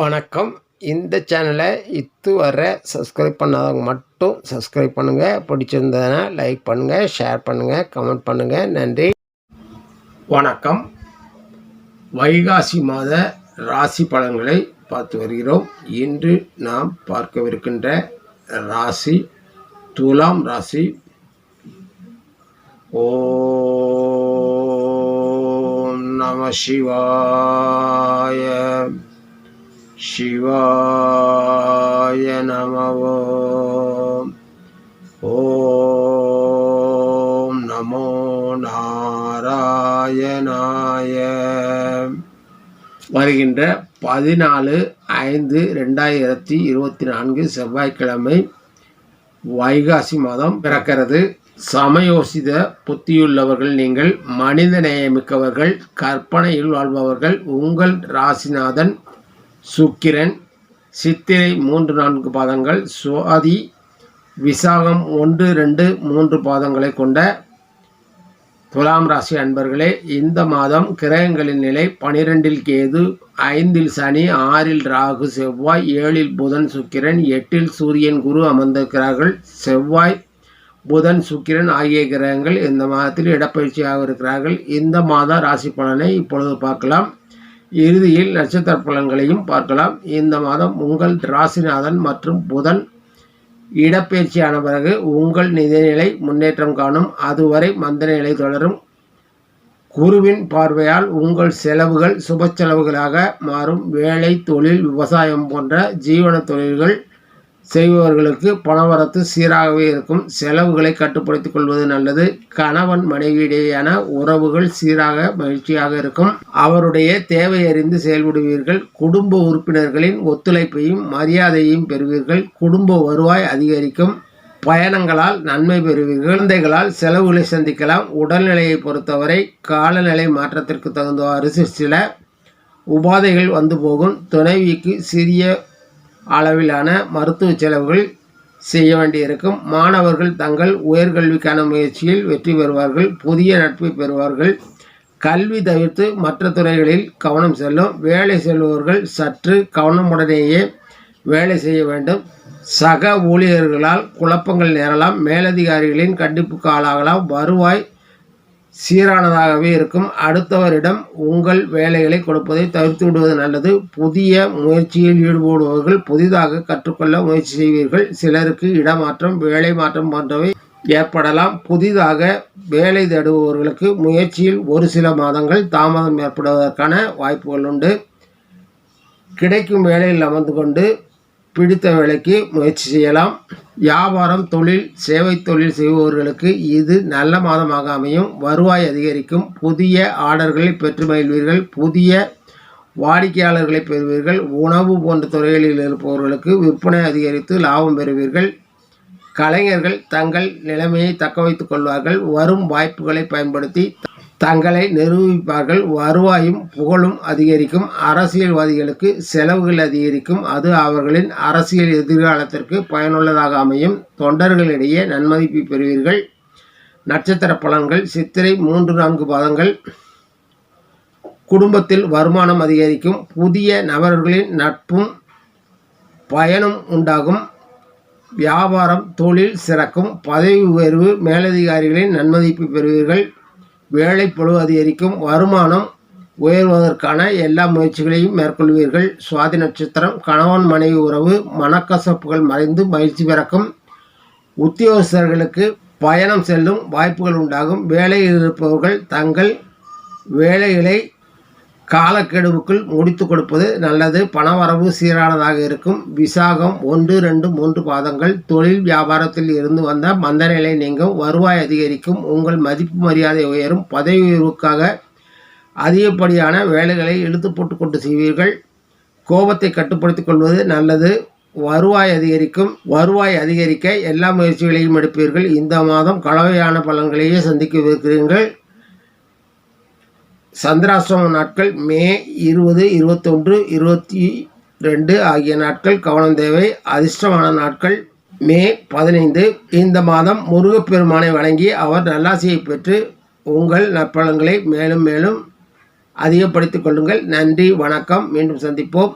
வணக்கம். இந்த சேனலை இதுவரை சப்ஸ்கிரைப் பண்ணாதவங்க மட்டும் சப்ஸ்கிரைப் பண்ணுங்கள் பிடிச்சிருந்ததுன்னா லைக் பண்ணுங்கள் ஷேர் பண்ணுங்கள் கமெண்ட் பண்ணுங்கள் நன்றி. வணக்கம். வைகாசி மாத ராசி பலன்களை பார்த்து வருகிறோம். இன்று நாம் பார்க்கவிருக்கின்ற ராசி துலாம் ராசி. ஓ நம சிவாய. சிவாய நமவோ ஓம் நமோ நாராயணாய வருகின்ற பதினாலு ஐந்து ரெண்டாயிரத்தி இருபத்தி நான்கு செவ்வாய்க்கிழமை வைகாசி மாதம் பிறக்கிறது. சமயோசித புத்தியுள்ளவர்கள் நீங்கள் மனித நேயமிக்கவர்கள் கற்பனையில் வாழ்பவர்கள் உங்கள் ராசிநாதன் சுக்கிரன் சித்திரை மூன்று நான்கு பாதங்கள் சுவாதி விசாகம் ஒன்று ரெண்டு மூன்று பாதங்களை கொண்ட துலாம் ராசி அன்பர்களே இந்த மாதம் கிரகங்களின் நிலை பனிரெண்டில் கேது ஐந்தில் சனி ஆறில் ராகு செவ்வாய் ஏழில் புதன் சுக்கிரன் எட்டில் சூரியன் குரு அமர்ந்திருக்கிறார்கள். செவ்வாய் புதன் சுக்கிரன் ஆகிய கிரகங்கள் இந்த மாதத்தில் இடப்பயிற்சியாக இருக்கிறார்கள். இந்த மாத ராசி பலனை இப்பொழுது பார்க்கலாம். இறுதியில் நட்சத்திர பலன்களையும் பார்க்கலாம். இந்த மாதம் உங்கள் ராசிநாதன் மற்றும் புதன் இடப்பெயர்ச்சியான பிறகு உங்கள் நிதிநிலை முன்னேற்றம் காணும். அதுவரை மந்த நிலை தொடரும். குருவின் பார்வையால் உங்கள் செலவுகள் சுப செலவுகளாக மாறும். வேலை தொழில் விவசாயம் போன்ற ஜீவன தொழில்கள் செய்பவர்களுக்கு பணவரத்து சீராகவே இருக்கும். செலவுகளை கட்டுப்படுத்திக் கொள்வது நல்லது. கணவன் மனைவியிடையேயான உறவுகள் சீராக மகிழ்ச்சியாக இருக்கும். அவருடைய தேவை அறிந்து செயல்படுவீர்கள். குடும்ப உறுப்பினர்களின் ஒத்துழைப்பையும் மரியாதையையும் பெறுவீர்கள். குடும்ப வருவாய் அதிகரிக்கும். பயணங்களால் நன்மை பெறுவீர்கள். குழந்தைகளால் செலவுகளை சந்திக்கலாம். உடல்நிலையை பொறுத்தவரை காலநிலை மாற்றத்திற்கு தகுந்தவாறு சில உபாதைகள் வந்து போகும். துணைவிக்கு சிறிய அளவிலான மருத்துவ செலவுகள் செய்ய வேண்டியிருக்கும். மாணவர்கள் தங்கள் உயர்கல்விக்கான முயற்சியில் வெற்றி பெறுவார்கள். புதிய நட்பை பெறுவார்கள். கல்வி தவிர்த்து மற்ற துறைகளில் கவனம் செல்லும். வேலை செல்பவர்கள் சற்று கவனமுடனேயே வேலை செய்ய வேண்டும். சக ஊழியர்களால் குழப்பங்கள் நேரலாம். மேலதிகாரிகளின் கண்டிப்புக்கு ஆளாகலாம். வருவாய் சீரானதாகவே இருக்கும். அடுத்தவரிடம் உங்கள் வேலைகளை கொடுப்பதை தவிர்த்து விடுவது நல்லது. புதிய முயற்சியில் ஈடுபடுபவர்கள் புதிதாக கற்றுக்கொள்ள முயற்சி செய்வீர்கள். சிலருக்கு இடமாற்றம் வேலை மாற்றம் போன்றவை ஏற்படலாம். புதிதாக வேலை தேடுபவர்களுக்கு முயற்சியில் ஒரு சில மாதங்கள் தாமதம் ஏற்படுவதற்கான வாய்ப்புகள் உண்டு. கிடைக்கும் வேலையில் அமர்ந்து கொண்டு பிடித்த வேலைக்கு முயற்சி செய்யலாம். வியாபாரம் தொழில் சேவை தொழில் செய்பவர்களுக்கு இது நல்ல மாதமாக அமையும் வருவாய் அதிகரிக்கும். புதிய ஆர்டர்களை பெற்று மகிழ்வீர்கள். புதிய வாடிக்கையாளர்களை பெறுவீர்கள். உணவு போன்ற துறைகளில் இருப்பவர்களுக்கு விற்பனை அதிகரித்து லாபம் பெறுவீர்கள். கலைஞர்கள் தங்கள் நிலைமையை தக்க வைத்துக் கொள்வார்கள். வரும் வாய்ப்புகளை பயன்படுத்தி தங்களை நிரூபிப்பார்கள். வருவாயும் புகழும் அதிகரிக்கும். அரசியல்வாதிகளுக்கு செலவுகள் அதிகரிக்கும். அது அவர்களின் அரசியல் எதிர்காலத்திற்கு பயனுள்ளதாக அமையும். தொண்டர்களிடையே நன்மதிப்பு பெறுவீர்கள். நட்சத்திர பலன்கள் சித்திரை மூன்று நான்கு பாதங்கள். குடும்பத்தில் வருமானம் அதிகரிக்கும். புதிய நபர்களின் நட்பும் பயனும் உண்டாகும். வியாபாரம் தொழில் சிறக்கும். பதவி உயர்வு மேலதிகாரிகளின் நன்மதிப்பு பெறுவீர்கள். வேலைப்பழு அதிகரிக்கும் வருமானம் உயர்வதற்கான எல்லா முயற்சிகளையும் மேற்கொள்வீர்கள். சுவாதி நட்சத்திரம் கணவன் மனைவி உறவு மனக்கசப்புகள் மறைந்து மகிழ்ச்சி பிறக்கும். உத்தியோகஸ்தர்களுக்கு பயணம் செல்லும் வாய்ப்புகள் உண்டாகும். வேலையில் இருப்பவர்கள் தங்கள் வேலைகளை காலக்கெடுவுக்குள் முடித்து கொடுப்பது நல்லது. பணவரவு சீரானதாக இருக்கும். விசாகம் ஒன்று ரெண்டு மூன்று பாதங்கள். தொழில் வியாபாரத்தில் இருந்து வந்த மந்தநிலை நீங்கும். வருவாய் அதிகரிக்கும். உங்கள் மதிப்பு மரியாதை உயரும். பதவி உயர்வுக்காக அதிகப்படியான வேலைகளை இழுத்து போட்டு கொண்டு செய்வீர்கள். கோபத்தை கட்டுப்படுத்திக் கொள்வது நல்லது. வருவாய் அதிகரிக்கும். வருவாய் அதிகரிக்க எல்லா முயற்சிகளையும் எடுப்பீர்கள். இந்த மாதம் கலவையான பலன்களையே சந்திக்க சந்திராசிரம நாட்கள் மே இருபது இருபத்தொன்று இருபத்தி ரெண்டு ஆகிய நாட்கள் கவனம் தேவை அதிர்ஷ்டமான நாட்கள் மே பதினைந்து. இந்த மாதம் முருகப்பெருமானை வழங்கி அவர் நல்லாசியை பெற்று உங்கள் நற்பலன்களை மேலும் மேலும் அதிகப்படுத்திக் கொள்ளுங்கள். நன்றி வணக்கம். மீண்டும் சந்திப்போம்.